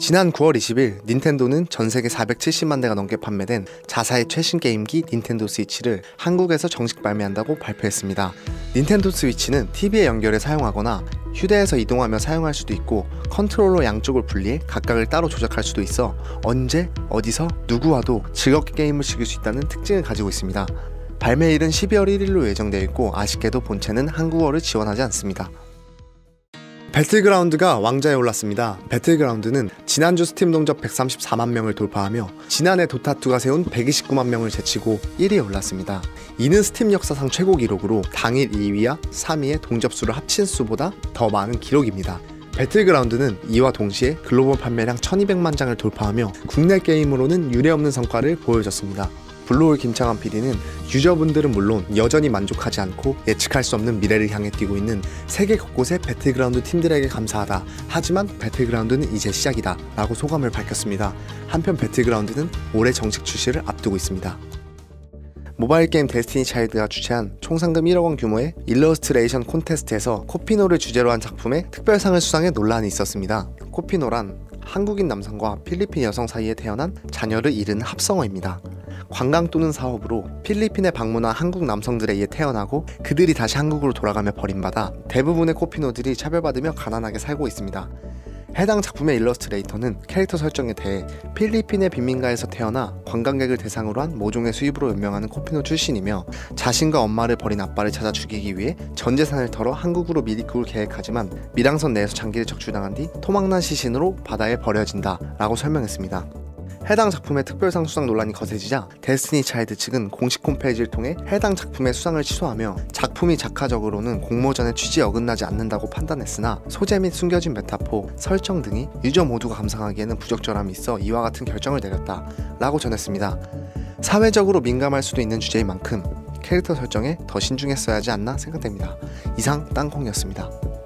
지난 9월 20일 닌텐도는 전 세계 470만 대가 넘게 판매된 자사의 최신 게임기 닌텐도 스위치를 한국에서 정식 발매한다고 발표했습니다. 닌텐도 스위치는 TV에 연결해 사용하거나 휴대해서 이동하며 사용할 수도 있고 컨트롤러 양쪽을 분리해 각각을 따로 조작할 수도 있어 언제 어디서 누구와도 즐겁게 게임을 즐길 수 있다는 특징을 가지고 있습니다. 발매일은 12월 1일로 예정되어 있고 아쉽게도 본체는 한국어를 지원하지 않습니다. 배틀그라운드가 왕좌에 올랐습니다. 배틀그라운드는 지난주 스팀 동접 134만 명을 돌파하며 지난해 도타2가 세운 129만 명을 제치고 1위에 올랐습니다. 이는 스팀 역사상 최고 기록으로 당일 2위와 3위의 동접수를 합친 수보다 더 많은 기록입니다. 배틀그라운드는 이와 동시에 글로벌 판매량 1200만 장을 돌파하며 국내 게임으로는 유례없는 성과를 보여줬습니다. 블루홀 김창환 PD는 유저분들은 물론 여전히 만족하지 않고 예측할 수 없는 미래를 향해 뛰고 있는 세계 곳곳의 배틀그라운드 팀들에게 감사하다. 하지만 배틀그라운드는 이제 시작이다. 라고 소감을 밝혔습니다. 한편 배틀그라운드는 올해 정식 출시를 앞두고 있습니다. 모바일 게임 데스티니 차일드가 주최한 총 상금 1억 원 규모의 일러스트레이션 콘테스트에서 코피노를 주제로 한 작품에 특별상을 수상해 논란이 있었습니다. 코피노란 한국인 남성과 필리핀 여성 사이에 태어난 자녀를 잃은 합성어입니다. 관광 또는 사업으로 필리핀에 방문한 한국 남성들에 의해 태어나고 그들이 다시 한국으로 돌아가며 버림받아 대부분의 코피노들이 차별받으며 가난하게 살고 있습니다. 해당 작품의 일러스트레이터는 캐릭터 설정에 대해 필리핀의 빈민가에서 태어나 관광객을 대상으로 한 모종의 수입으로 연명하는 코피노 출신이며 자신과 엄마를 버린 아빠를 찾아 죽이기 위해 전 재산을 털어 한국으로 미리국을 계획하지만 밀항선 내에서 장기를 적출당한 뒤 토막난 시신으로 바다에 버려진다 라고 설명했습니다. 해당 작품의 특별상 수상 논란이 거세지자 데스티니 차일드 측은 공식 홈페이지를 통해 해당 작품의 수상을 취소하며 작품이 작가적으로는 공모전의 취지에 어긋나지 않는다고 판단했으나 소재 및 숨겨진 메타포, 설정 등이 유저 모두가 감상하기에는 부적절함이 있어 이와 같은 결정을 내렸다 라고 전했습니다. 사회적으로 민감할 수도 있는 주제인 만큼 캐릭터 설정에 더 신중했어야 하지 않나 생각됩니다. 이상 땅콩이었습니다.